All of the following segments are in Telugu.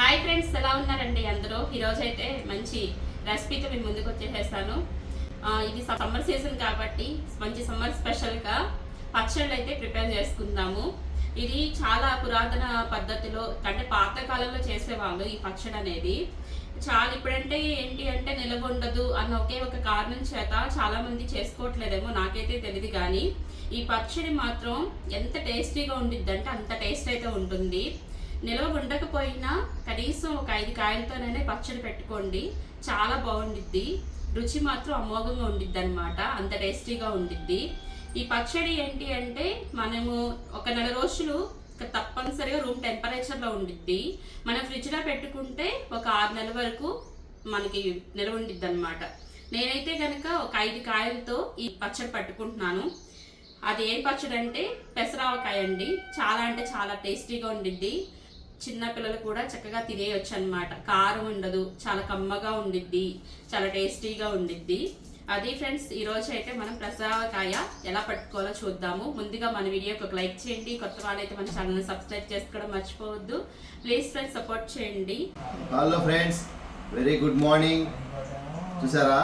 హాయ్ ఫ్రెండ్స్ ఎలా ఉన్నారండి అందరూ? ఈరోజు అయితే మంచి రెసిపీతో మేము ముందుకు వచ్చేసేస్తాను. ఇది సమ్మర్ సీజన్ కాబట్టి మంచి సమ్మర్ స్పెషల్గా పచ్చళ్ళు అయితే ప్రిపేర్ చేసుకుందాము. ఇది చాలా పురాతన పద్ధతిలో అంటే పాత కాలంలో చేసేవాళ్ళు ఈ పచ్చడి అనేది. చాలా ఇప్పుడంటే ఏంటి అంటే నిలవ ఉండదు అన్న ఒకే ఒక కారణం చేత చాలా మంది చేసుకోవట్లేదేమో నాకైతే తెలియదు కానీ ఈ పచ్చడి మాత్రం ఎంత టేస్టీగా ఉండిద్ది అంటే అంత టేస్ట్ అయితే ఉంటుంది. నిల్వ ఉండకపోయినా కనీసం ఒక ఐదు కాయలతోనైనా పచ్చడి పెట్టుకోండి. చాలా బాగుండిద్ది. రుచి మాత్రం అమోఘంగా ఉండిద్ది అనమాట అంత టేస్టీగా ఉండిద్ది. ఈ పచ్చడి ఏంటి అంటే మనము ఒక నెల రోజులు తప్పనిసరిగా రూమ్ టెంపరేచర్లో ఉండిద్ది. మనం ఫ్రిడ్జ్లో పెట్టుకుంటే ఒక ఆరు నెలల వరకు మనకి నిల్వ ఉండిద్ది అనమాట నేనైతే కనుక ఒక ఐదు కాయలతో ఈ పచ్చడి పట్టుకుంటున్నాను. అది ఏం పచ్చడి అంటే పెసరావకాయ అండి. చాలా అంటే చాలా టేస్టీగా ఉండిద్ది. చిన్నపిల్లలు కూడా చక్కగా తినేయొచ్చు అనమాట కారం ఉండదు చాలా కమ్మగా ఉండిద్ది చాలా టేస్టీగా ఉండిద్ది. అది ఫ్రెండ్స్ ఈరోజు అయితే మనం పెసరావకాయ ఎలా పట్టుకోవాలో చూద్దాము. ముందుగా మన వీడియోకి ఒక లైక్ చేయండి. కొత్త వాళ్ళైతే మన ఛానల్ని సబ్స్క్రైబ్ చేసుకోవడం మర్చిపోవద్దు. ప్లీజ్ ఫ్రెండ్స్ సపోర్ట్ చేయండి. Hello friends very good morning. చూసారా?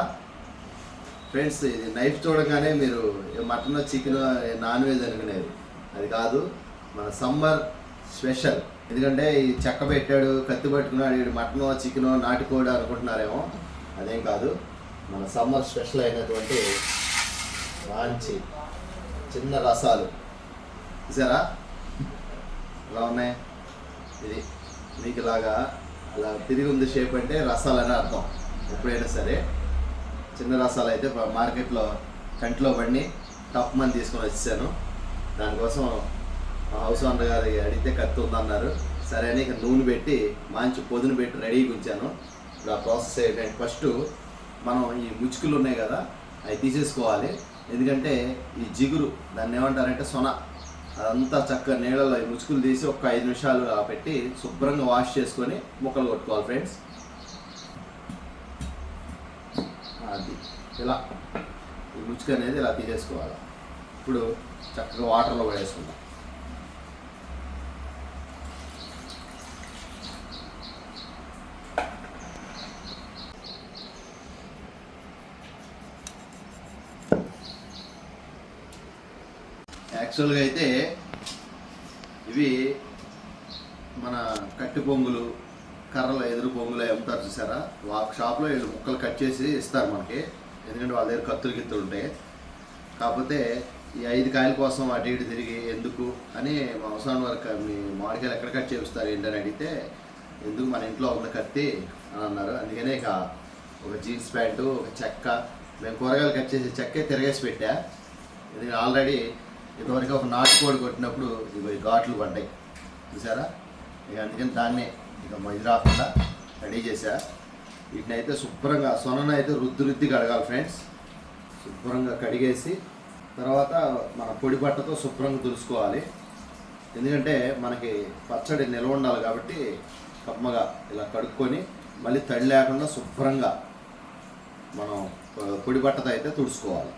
ఫ్రెండ్స్ ఇది నైఫ్ చూడగానే మీరు మటన్ చికెన్ నాన్ వెజ్ అనుకునేది. అది కాదు మన సమ్మర్ స్పెషల్. ఎందుకంటే ఈ చెక్క పెట్టాడు కత్తి పట్టుకున్నాడు వీడు మటన్ చికెన్ నాటుకోడు అనుకుంటున్నారేమో. అదేం కాదు. మన సమ్మర్ స్పెషల్ అయినటువంటి రాంచి చిన్న రసాలు. చూసారా? ఎలా ఉన్నాయి? ఇది మీకు ఇలాగా అలా తిరిగి ఉంది షేప్ అంటే రసాలు అని అర్థం. ఎప్పుడైనా సరే చిన్న రసాలు అయితే మార్కెట్లో కంటిలో పడి టప్ మని తీసుకొని వచ్చాను దానికోసం హౌస్ ఓనర్ గారు అడిగితే కత్తి ఉందన్నారు. సరే అని ఇక నూనె పెట్టి మంచి పొదును పెట్టి రెడీగా ఉంచాను ఇప్పుడు ఆ ప్రాసెస్ ఏంటంటే ఫస్ట్ మనం ఈ ముచ్చుకులు ఉన్నాయి కదా అవి తీసేసుకోవాలి. ఎందుకంటే ఈ జిగురు దాన్ని ఏమంటారంటే సొన. అదంతా చక్కగా నీళ్ళలో ఈ ముచ్చుకులు తీసి ఒక ఐదు నిమిషాలు పెట్టి శుభ్రంగా వాష్ చేసుకొని ముక్కలు కొట్టుకోవాలి ఫ్రెండ్స్. అది. ఇలా. ఈ ముచ్చుకు అనేది ఇలా తీసేసుకోవాలి. ఇప్పుడు చక్కగా వాటర్లో పడేసుకుందాం యాక్చువల్గా అయితే ఇవి మన కట్టి పొంగులు కర్రల ఎదురు పొంగులు అమ్ముతారు చూసారా? వాళ్ళ షాప్లో వీళ్ళు ముక్కలు కట్ చేసి ఇస్తారు మనకి. ఎందుకంటే వాళ్ళ దగ్గర కత్తులు గిత్తులు ఉంటాయి. కాకపోతే ఈ ఐదు కాయల కోసం అటు ఇటు తిరిగి ఎందుకు అని మా అవసరం వరకు మీ మామిడికాయలు ఎక్కడ కట్ చేపిస్తారు ఏంటని అడిగితే ఎందుకు మన ఇంట్లో ఉన్న కత్తి అని అన్నారు. అందుకనే ఇక ఒక జీన్స్ ప్యాంటు ఒక చెక్క మేము కూరగాయలు కట్ చేసి చెక్కే తిరగేసి పెట్టా. ఎందుకంటే ఆల్రెడీ ఇదివరకు ఒక నాటుకోడి కొట్టినప్పుడు ఇవి ఘాట్లు పడ్డాయి. చూసారా? ఇక అందుకని దాన్నే ఇక ఇది రాకుండా రెడీ చేశా. వీటిని అయితే శుభ్రంగా సొనను అయితే రుద్ది రుద్ది కడగాలి ఫ్రెండ్స్. శుభ్రంగా కడిగేసి తర్వాత మన పొడి బట్టతో శుభ్రంగా తులుసుకోవాలి ఎందుకంటే మనకి పచ్చడి నిల్వ ఉండాలి కాబట్టి కమ్మగా ఇలా కడుక్కొని మళ్ళీ తడి లేకుండా శుభ్రంగా మనం పొడి బట్టతో అయితే తుడుచుకోవాలి.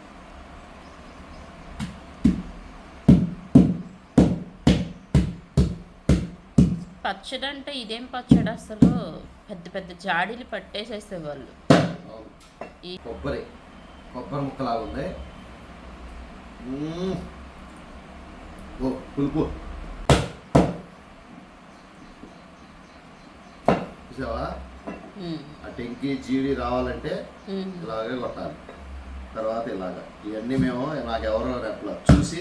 పచ్చడి అంటే ఇదేం పచ్చడి? అసలు పెద్ద పెద్ద జాడీలు పట్టేసేసేవాళ్ళు ఈ కొబ్బరి. కొబ్బరి ముక్కలాగా ఉంది. ఓ పులుపు. చూసావా? ఆ టెంకి జీడి రావాలంటే. ఇలాగే కొట్టాలి. తర్వాత ఇలాగా. ఇవన్నీ మేము నాకెవరో రెప్ల చూసి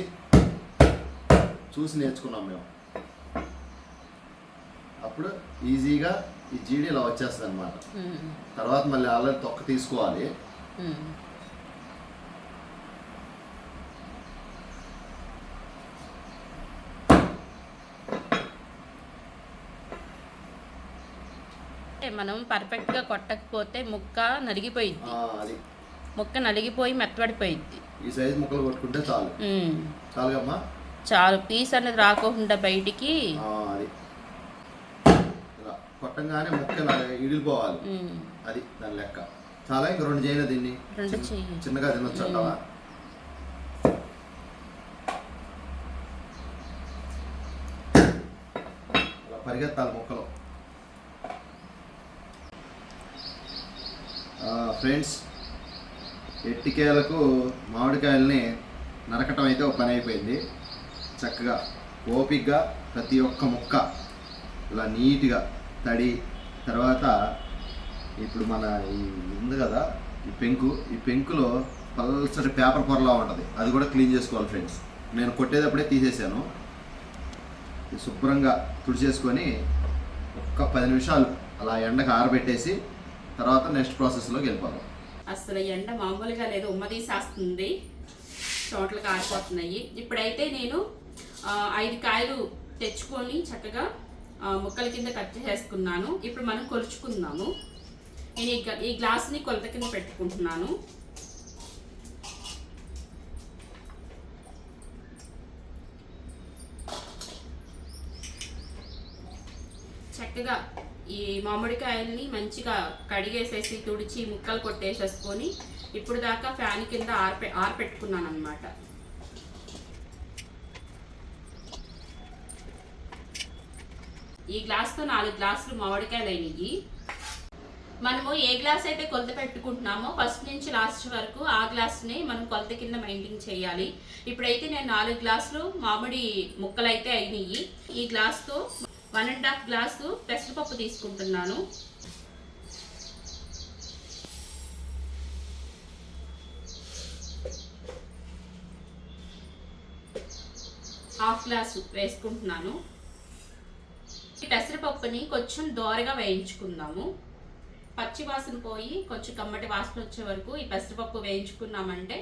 చూసి నేర్చుకున్నాం మేము. అప్పుడు ఈజీగా ఈ జీడి ఇలా వచ్చేస్తుంది అనమాట తర్వాత మళ్ళీ ఆల్రెడీ తొక్క తీసుకోవాలి. మనం పర్ఫెక్ట్గా కొట్టకపోతే ముక్క అది. ముక్క నలిగిపోయి మెత్తబడిపోయిద్ది. ఈ సైజు ముక్కలు కొట్టుకుంటే చాలు. చాలుగమ్మా చాలు. పీస్ అనేది రాకుండా బయటికి కొట్టంగానే ముక్క ఇడిపోవాలి అది దాని లెక్క. చాలా ఇంక రెండు చేయను దీన్ని. చిన్నగా తినొచ్చు అంటావా అలా పరిగెత్తాలి ముక్కలు. ఫ్రెండ్స్ ఎట్టికేలకు మామిడికాయలని నరకటం అయితే ఒక పని అయిపోయింది. చక్కగా ఓపిక్గా ప్రతి ఒక్క ముక్క ఇలా నీట్గా తడి తర్వాత ఇప్పుడు మన ఈ ఉంది కదా ఈ పెంకు ఈ పెంకులో పల్సటి పేపర్ పొరలా ఉంటుంది. అది కూడా క్లీన్ చేసుకోవాలి ఫ్రెండ్స్. నేను కొట్టేటప్పుడే తీసేసాను. శుభ్రంగా తుడిచేసుకొని ఒక్క పది నిమిషాలు అలా ఎండకు ఆరబెట్టేసి తర్వాత నెక్స్ట్ ప్రాసెస్లోకి వెళ్ళిపోదాం. అసలు ఎండ మామూలుగా లేదు. ఉమ్మదీసేస్తుంది చోట్ల కారిపోతున్నాయి. ఇప్పుడైతే నేను ఐదు కాయలు తెచ్చుకొని చక్కగా ముక్కల కింద కట్ చేసేసుకున్నాను ఇప్పుడు మనం కొలుచుకుందాము. నేను ఈ ఈ గ్లాస్ని కొలత కింద పెట్టుకుంటున్నాను. చక్కగా ఈ మామిడికాయల్ని మంచిగా కడిగేసేసి తుడిచి ముక్కలు కొట్టేసేసుకొని ఇప్పుడు దాకా ఫ్యాన్ కింద ఆరపె ఆరపెట్టుకున్నాను అనమాట ఈ గ్లాస్తో నాలుగు గ్లాసులు మామిడికాయలు అయినాయి మనము ఏ గ్లాస్ అయితే కొలత పెట్టుకుంటున్నామో ఫస్ట్ నుంచి లాస్ట్ వరకు ఆ గ్లాస్ని మనం కొలత కింద మెయింటైన్ చేయాలి. ఇప్పుడైతే నేను నాలుగు గ్లాసులు మామిడి ముక్కలు అయితే అయినాయి ఈ గ్లాస్తో వన్ అండ్ హాఫ్ గ్లాసు పెసరపప్పు తీసుకుంటున్నాను. హాఫ్ గ్లాసు వేసుకుంటున్నాను. పెసరపప్పుని కొంచెం దోరగా వేయించుకుందాము. పచ్చి వాసన పోయి కొంచెం కమ్మటి వాసన వచ్చే వరకు ఈ పెసరపప్పు వేయించుకున్నామంటే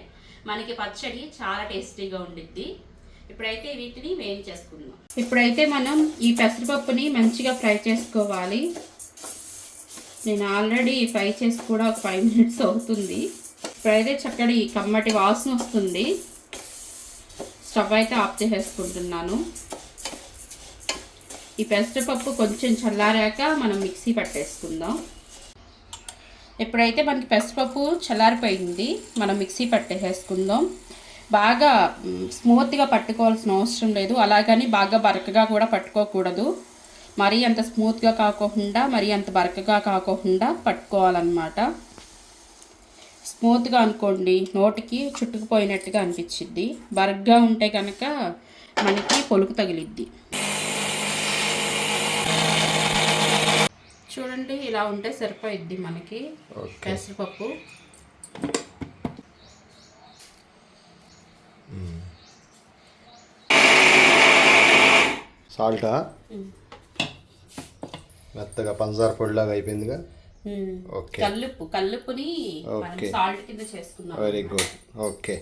మనకి పచ్చడి చాలా టేస్టీగా ఉండిద్ది. ఇప్పుడైతే వీటిని వేయించేసుకుందాం ఇప్పుడైతే మనం ఈ పెసరపప్పుని మంచిగా ఫ్రై చేసుకోవాలి. నేను ఆల్రెడీ ఫ్రై చేసి కూడా ఒక ఫైవ్ మినిట్స్ అవుతుంది. ఇప్పుడైతే చక్కటి కమ్మటి వాసన వస్తుంది. స్టవ్ అయితే ఆఫ్ చేసేసుకుంటున్నాను. ఈ పెసరపప్పు కొంచెం చల్లారాక మనం మిక్సీ పట్టేసుకుందాం. ఎప్పుడైతే మనకి పెసరపప్పు చల్లారిపోయింది మనం మిక్సీ పట్టేసేసుకుందాం. బాగా స్మూత్గా పట్టుకోవాల్సిన అవసరం లేదు. అలాగని బాగా బరకగా కూడా పట్టుకోకూడదు. మరీ అంత స్మూత్గా కాకోకుండా మరీ అంత బరకగా కాకోకుండా పట్టుకోవాలన్నమాట. స్మూత్గా అనుకోండి నోటికి చుట్టుకుపోయినట్టుగా అనిపించిద్ది. బరగ్గా ఉంటే కనుక మనకి పొలుకు తగిలిద్ది. చూడండి ఇలా ఉంటే సరిపోయిద్ది మనకి పెసరపప్పు. సాల్టా? మెత్తగా పంచదార పొడిలాగా అయిపోయిందిగా. ఓకే. కల్లుప్పు కల్లుప్పుని. సాల్ట్ కింద చేసుకున్నాం వెరీ గుడ్. ఓకే.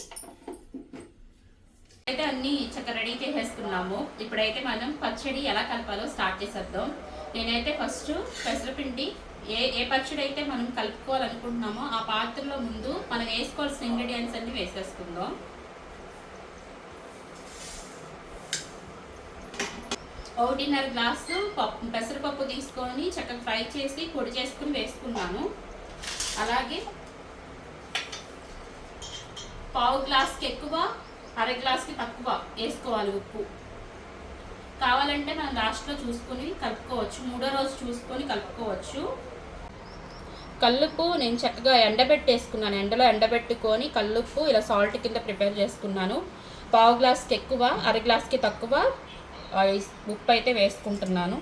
అయితే అన్ని చక్కగా రెడీ చేసేసుకున్నాము. ఇప్పుడైతే మనం పచ్చడి ఎలా కలపాలో స్టార్ట్ చేసేద్దాం. నేనైతే ఫస్ట్ పెసరపిండి ఏ ఏ పచ్చడి అయితే మనం కలుపుకోవాలనుకుంటున్నామో ఆ పాత్రలో ముందు మనం వేసుకోవాల్సిన ఇంగ్రీడియంట్స్ అన్ని వేసేసుకుందాం. ఒకటిన్నర గ్లాసు పప్పు పెసరపప్పు తీసుకొని చక్కగా ఫ్రై చేసి పొడి చేసుకుని వేసుకున్నాను. అలాగే పావు గ్లాస్కి ఎక్కువ అర గ్లాస్కి తక్కువ వేసుకోవాలి ఉప్పు. కావాలంటే మనం లాస్ట్లో చూసుకొని కలుపుకోవచ్చు. మూడో రోజు చూసుకొని కలుపుకోవచ్చు. కల్లుప్పు నేను చక్కగా ఎండబెట్టేసుకున్నాను. ఎండలో ఎండబెట్టుకొని కల్లుప్పు ఇలా సాల్ట్ కింద ప్రిపేర్ చేసుకున్నాను. పావు గ్లాస్కి ఎక్కువ అర గ్లాస్కి తక్కువ ఉప్పు అయితే వేసుకుంటున్నాను.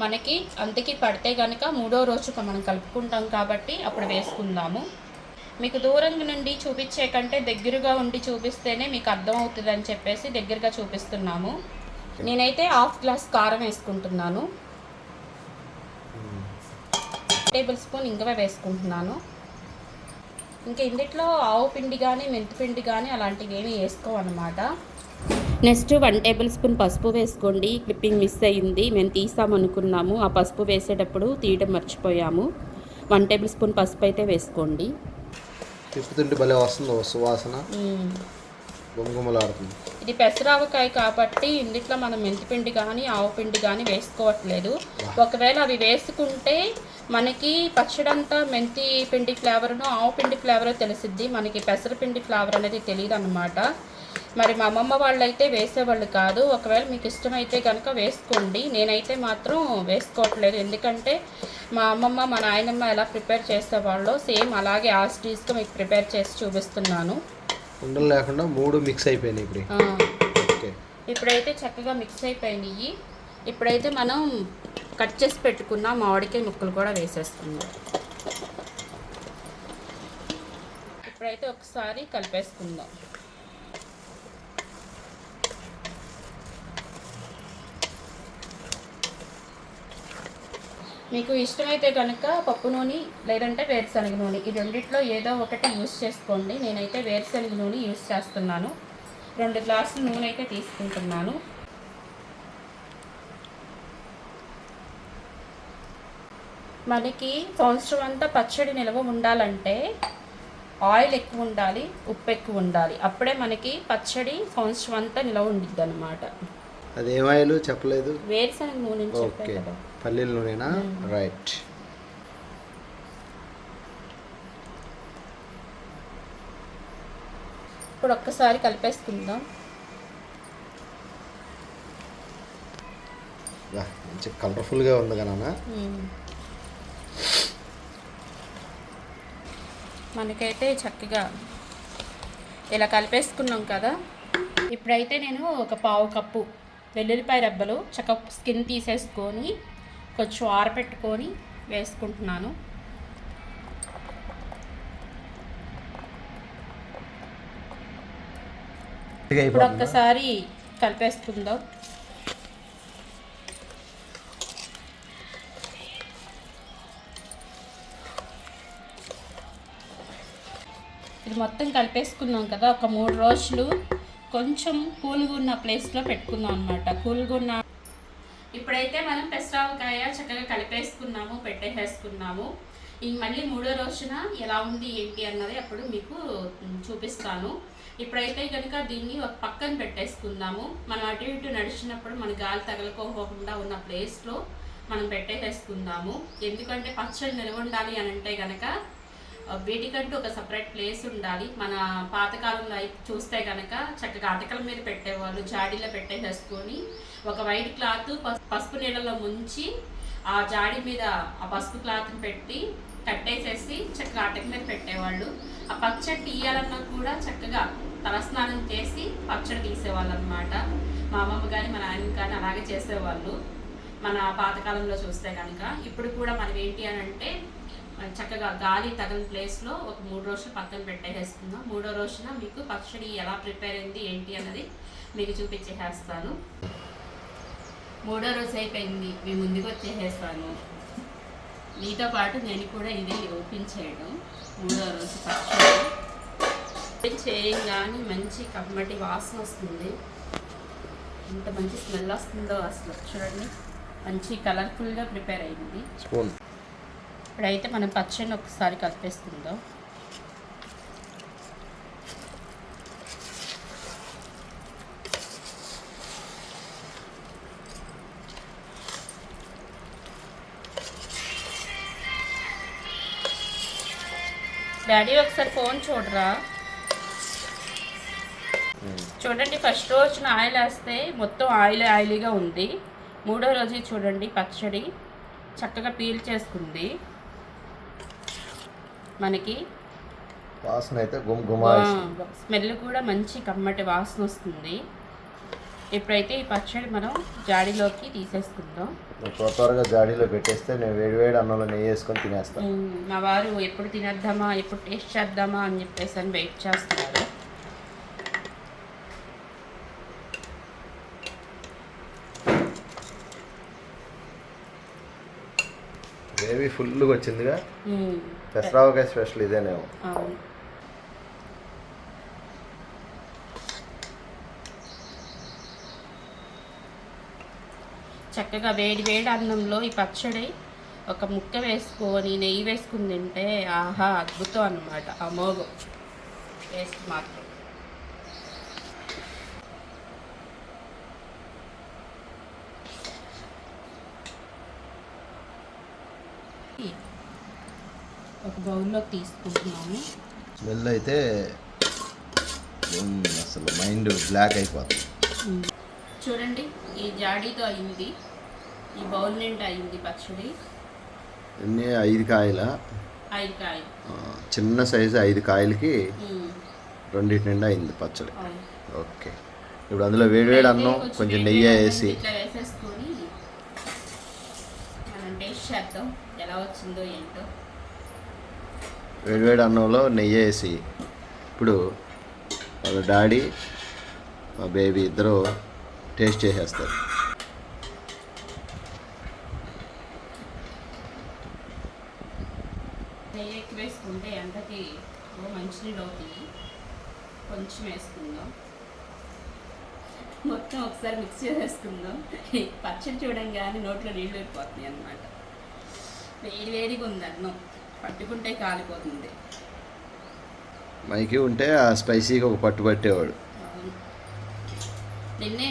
మనకి అంతకి పడితే కనుక మూడో రోజు మనం కలుపుకుంటాం కాబట్టి అప్పుడు వేసుకుందాము. మీకు దూరం నుండి చూపించే కంటే దగ్గరగా ఉండి చూపిస్తేనే మీకు అర్థం అవుతుంది అని చెప్పేసి దగ్గరగా చూపిస్తున్నాము. నేనైతే హాఫ్ గ్లాస్ కారం వేసుకుంటున్నాను. టేబుల్ స్పూన్ ఇంగవ వేసుకుంటున్నాను. ఇంకా ఇందుట్లో ఆవు పిండి కానీ మెంతిపిండి కానీ అలాంటివి ఏమీ వేసుకోవన్నమాట. నెక్స్ట్ వన్ టేబుల్ స్పూన్ పసుపు వేసుకోండి. క్లిప్పింగ్ మిస్ అయ్యింది. మేము తీసామనుకున్నాము ఆ పసుపు వేసేటప్పుడు తీయడం మర్చిపోయాము. వన్ టేబుల్ స్పూన్ పసుపు అయితే వేసుకోండి. తిప్పుతుంటే భలే వస్తుంది సువాసన. గుమగుమలాడుతుంది. ఇది పెసరావకాయ కాబట్టి ఇందుట్లో మనం మెంతిపిండి కానీ ఆవు పిండి కానీ వేసుకోవట్లేదు. ఒకవేళ అవి వేసుకుంటే మనకి పచ్చడంతా మెంతి పిండి ఫ్లేవర్ను ఆవు పిండి ఫ్లేవర్ తెలిసిద్ది. మనకి పెసరపిండి ఫ్లేవర్ అనేది తెలియదు అనమాట మరి మా అమ్మమ్మ వాళ్ళు అయితే వేసేవాళ్ళు కాదు. ఒకవేళ మీకు ఇష్టమైతే కనుక వేసుకోండి. నేనైతే మాత్రం వేసుకోవట్లేదు. ఎందుకంటే మా అమ్మమ్మ మా నాయనమ్మ ఎలా ప్రిపేర్ చేసేవాళ్ళో సేమ్ అలాగే ఆస్టీస్గా మీకు ప్రిపేర్ చేసి చూపిస్తున్నాను. ఉండలు లేకుండా మూడు మిక్స్ అయిపోయినాయి ఇప్పుడు. ఆ, ఇప్పుడైతే చక్కగా మిక్స్ అయిపోయినాయి. ఇప్పుడైతే మనం కట్ చేసి పెట్టుకున్న మామిడికాయ ముక్కలు కూడా వేసేసుకుందాం. ఇప్పుడైతే ఒకసారి కలిపేసుకుందాం. మీకు ఇష్టమైతే కనుక పప్పు నూనె లేదంటే వేరుశనగ నూనె. ఈ రెండిట్లో ఏదో ఒకటి యూస్ చేసుకోండి. నేనైతే వేరుశనగ నూనె యూస్ చేస్తున్నాను. రెండు గ్లాసులు నూనె అయితే తీసుకుంటున్నాను. మనకి సంవత్సరం అంతా పచ్చడి నిల్వ ఉండాలంటే ఆయిల్ ఎక్కువ ఉండాలి ఉప్పు ఎక్కువ ఉండాలి. అప్పుడే మనకి పచ్చడి సంవత్సరం అంతా నిల్వ ఉండిద్ది అనమాట అది ఏమాయలు చెప్పలేదు. వేరుశనగ నూనె అని చెప్పే ఓకే. కదా. పల్లీల నూనెనా రైట్. ఇప్పుడు ఒక్కసారి కలిపేసుకుందాం. మంచి కలర్ఫుల్గా ఉంది కదా. మనకైతే చక్కగా ఇలా కలిపేసుకున్నాం కదా. ఇప్పుడైతే నేను ఒక పావు కప్పు వెల్లుల్లిపాయ రెబ్బలు చక్క స్కిన్ తీసేసుకొని కొంచెం ఆరపెట్టుకొని వేసుకుంటున్నాను. ఇప్పుడు ఒక్కసారి కలిపేసుకుందాం. ఇది మొత్తం కలిపేసుకున్నాం కదా ఒక మూడు రోజులు కొంచెం కూల్గా ఉన్న ప్లేస్లో పెట్టుకుందాం అనమాట కూల్గా ఉన్న ఇప్పుడైతే మనం పెసరావకాయ చక్కగా కలిపేసుకున్నాము పెట్టేసేసుకున్నాము. ఇంక మళ్ళీ మూడో రోజున ఎలా ఉంది ఏంటి అన్నది అప్పుడు మీకు చూపిస్తాను. ఇప్పుడైతే కనుక దీన్ని ఒక పక్కన పెట్టేసుకుందాము. మనం అటు ఇటు నడిచినప్పుడు మన గాలి తగలకోకుండా ఉన్న ప్లేస్లో మనం పెట్టేసేసుకుందాము. ఎందుకంటే పచ్చడి నిలవ ఉండాలి అని అంటే కనుక వీటికంటూ ఒక సపరేట్ ప్లేస్ ఉండాలి. మన పాతకాలంలో అయితే చూస్తే కనుక చక్కగా అటకల మీద పెట్టేవాళ్ళు జాడీలో పెట్టేసేసుకొని ఒక వైట్ క్లాత్ పసుపు నీళ్ళలో ముంచి ఆ జాడి మీద ఆ పసుపు క్లాత్ని పెట్టి కట్టేసేసి చక్కగా అటక మీద పెట్టేవాళ్ళు. ఆ పచ్చడి తీయాలన్నా కూడా చక్కగా తలస్నానం చేసి పచ్చడి తీసేవాళ్ళు అనమాట మా అమ్మమ్మ కానీ మా నాయన కానీ అలాగే చేసేవాళ్ళు. మన పాతకాలంలో చూస్తే కనుక ఇప్పుడు కూడా మనం ఏంటి అని అంటే చక్కగా గాలి తగని ప్లేస్లో ఒక మూడు రోజులు పక్కన పెట్టేసేసుకుందాం. మూడో రోజున మీకు పచ్చడి ఎలా ప్రిపేర్ అయింది ఏంటి అన్నది మీకు చూపించేసేస్తాను. మూడో రోజు అయిపోయింది మీ ముందుకు వచ్చేసేస్తాను. మీతో పాటు నేను కూడా ఇది ఓపెన్ చేయడం మూడో రోజు పచ్చడి. ఓపెన్ చేయగానే మంచి కమ్మటి వాసన వస్తుంది. ఎంత మంచి స్మెల్ వస్తుందో అసలు చూడండి. మంచి కలర్ఫుల్గా ప్రిపేర్ అయింది. స్పూన్ ఇప్పుడైతే మనం పచ్చడిని ఒకసారి కలిపేస్తుందో డాడీ ఒకసారి ఫోన్ చూడరా? చూడండి ఫస్ట్ రోజున ఆయిల్ వేస్తే మొత్తం ఆయిల్ ఆయిలీగా ఉంది. మూడో రోజు చూడండి పచ్చడి చక్కగా పీల్ చేసుకుంది. మనకి. వాసన అయితే స్మెల్ కూడా మంచి కమ్మటి వాసన వస్తుంది. ఇప్పుడైతే ఈ పచ్చడి మనం జాడీలోకి తీసేసుకుందాం. త్వర త్వరగా జాడీలో పెట్టేస్తే నేను వేడి వేడి అన్నంలో నెయ్యి వేసుకొని తినేస్తాను మా వారు ఎప్పుడు తినేద్దామా ఎప్పుడు టేస్ట్ చేద్దామా అని చెప్పేసి అని వెయిట్ చేస్తున్నారు. ఫుల్గా వచ్చిందిగా. పెసరావకాయ స్పెషల్ ఇదేనేమో. చక్కగా వేడి వేడి అన్నంలో ఈ పచ్చడి ఒక ముక్క వేసుకొని నెయ్యి వేసుకుని తింటే ఆహా అద్భుతం అన్నమాట. అమోఘం. టేస్ట్ మాత్రం. ఒక బౌల్లోకి తీసుకుంటున్నాము స్మెల్ అయితే అసలు మైండ్ బ్లాక్ అయిపోతుంది. చూడండి ఈ జాడీతో అయింది. ఈ బౌల్ నిండా అయింది పచ్చడి. ఎన్ని? ఐదు కాయల? ఐదు కాయ చిన్న సైజు ఐదు కాయలకి రెండింటి నిండా అయింది పచ్చడి. ఓకే. ఇప్పుడు అందులో వేడివేడి అన్నం కొంచెం నెయ్యి వేసి వేసేసుకొని మనం టేస్ట్ చేద్దాం. ఎలా వచ్చిందో ఏంటో. వేడివేడి అన్నంలో నెయ్యి వేసి ఇప్పుడు వాళ్ళ డాడీ మా బేబీ ఇద్దరు టేస్ట్ చేసేస్తారు. నెయ్యి ఎక్కువ వేసుకుంటే ఎంతకి మంచినీళ్ళు అవుతుంది కొంచెం వేసుకుందాం. మొత్తం ఒకసారి మిక్స్ చేసేసుకుందాం. పచ్చడి చూడంగానే నోట్లో నీళ్ళు వెళ్ళిపోతున్నాయి అనమాట వేడి వేడిగా ఉంది అన్నం. పట్టుకుంటే కాలిపోతుంది. మైకి ఉంటే ఆ స్పైసీగా ఒక పట్టు పట్టేవాడు. నిన్నే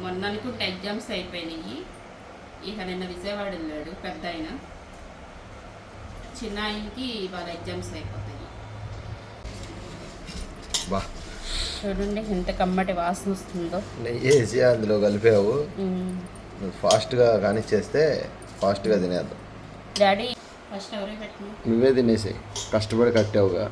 మొన్న అనుకుంటే ఎగ్జామ్స్ అయిపోయినాయి. ఇక నిన్న విజయవాడ వెళ్ళాడు పెద్ద ఆయన. చిన్న ఆయనకి వాళ్ళ ఎగ్జామ్స్ అయిపోతాయి. బా. చూడండి ఎంత కమ్మటి వాసన వస్తుందో. నెయ్యి వేసి అందులో కలిపావు. ఫాస్ట్గా కానిచ్చేస్తే ఫాస్ట్గా తినేద్దాం. డాడీ నువ్వే తినేసి కష్టపడి కట్టావుగా.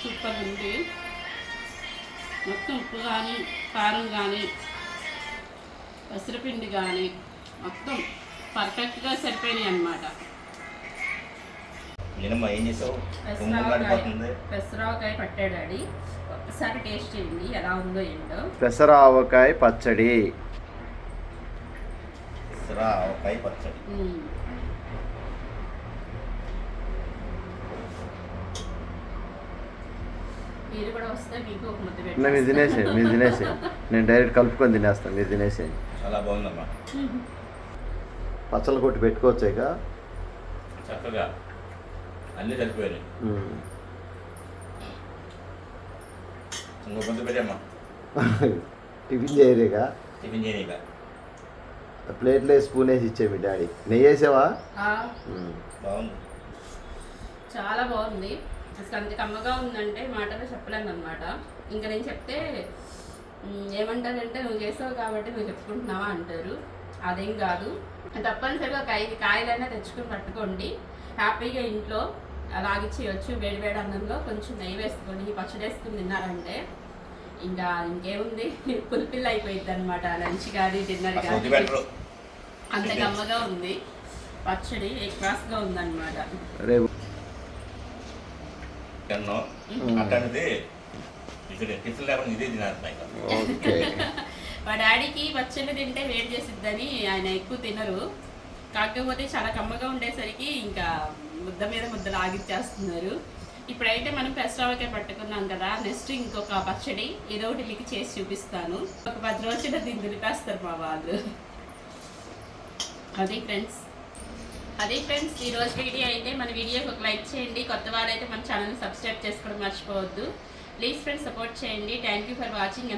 సూపర్ ఉంది. మొత్తం ఉప్పు కానీ కారం కానీ పెసరపిండి కానీ మొత్తం పర్ఫెక్ట్గా సరిపోయినాయి అన్నమాట నేనమ్మా ఏం చేసావు? పెసరావకాయ పెసరావకాయ పట్టాడు డాడీ. ఒకసారి టేస్ట్ చేయండి ఎలా ఉందో ఏంటో. పెసర ఆవకాయ పచ్చడి. సరా ఆవకాయ పచ్చడి. మీరు కూడా వస్తే మీకు ఒక ముద్ద నా మీరు తినేసే మీరు తినేసే. నేను డైరెక్ట్ కలుపుకొని తినేస్తాను మీరు తినేసే. చాలా బాగుందమ్మా. పచ్చళ్ళు కొట్టి పెట్టుకోవచ్చు ఇక? చక్కగా. అన్నీ ఉమ్. ఇంకో కొంత పెట్టమ్మా. టిఫిన్ చేయలేక టిఫిన్ చేయనీక ప్లేట్లో స్పూన్ వేసి ఇచ్చే మీ డాడీ. నెయ్యి వేసావా. బాగుంది. చాలా బాగుంది. అసలు అంత కమ్మగా ఉందంటే మాటలో చెప్పలేను అనమాట ఇంకా నేను చెప్తే ఏమంటారంటే నువ్వు చేసావు కాబట్టి నువ్వు చెప్పుకుంటున్నావా అంటారు. అదేం కాదు. తప్పనిసరిగా ఒక ఐదు కాయలైనా తెచ్చుకొని పట్టుకోండి. హ్యాపీగా ఇంట్లో అలాగిచ్చేయచ్చు వేడి వేడి అన్నంలో కొంచెం నెయ్యి వేసుకొని పచ్చడి వేసుకుని తిన్నారంటే ఇంకా ఇంకేముంది? పులిపిల్ల అయిపోయింది అనమాట లంచ్ కానీ డిన్నర్ కానీ అంత కమ్మగా ఉంది. పచ్చడి ఏ క్లాస్గా ఉందన్నమాట. ఇదే తినాలి ఇక ఓకే. మా డాడీకి పచ్చళ్ళు తింటే వేడి చేసిద్దని ఆయన ఎక్కువ తినరు. కాకపోతే చాలా కమ్మగా ఉండేసరికి ఇంకా ముద్ద మీద ముద్ద లాగిచ్చేస్తున్నారు ఇప్పుడైతే మనం పెసరవకాయ పట్టుకున్నాం కదా నెక్స్ట్ ఇంకొక పచ్చడి ఏదో ఒకటి మీకు చేసి చూపిస్తాను. ఒక పది రోజులు దీన్ని దులిపేస్తారు మా వాళ్ళు. అది ఫ్రెండ్స్. అదే ఫ్రెండ్స్ ఈ రోజు వీడియో అయితే మన వీడియోకి ఒక లైక్ చేయండి. కొత్త వారైతే మన ఛానల్ సబ్స్క్రైబ్ చేసుకోవడం మర్చిపోవద్దు. ప్లీజ్ ఫ్రెండ్స్ సపోర్ట్ చేయండి. Thank you for watching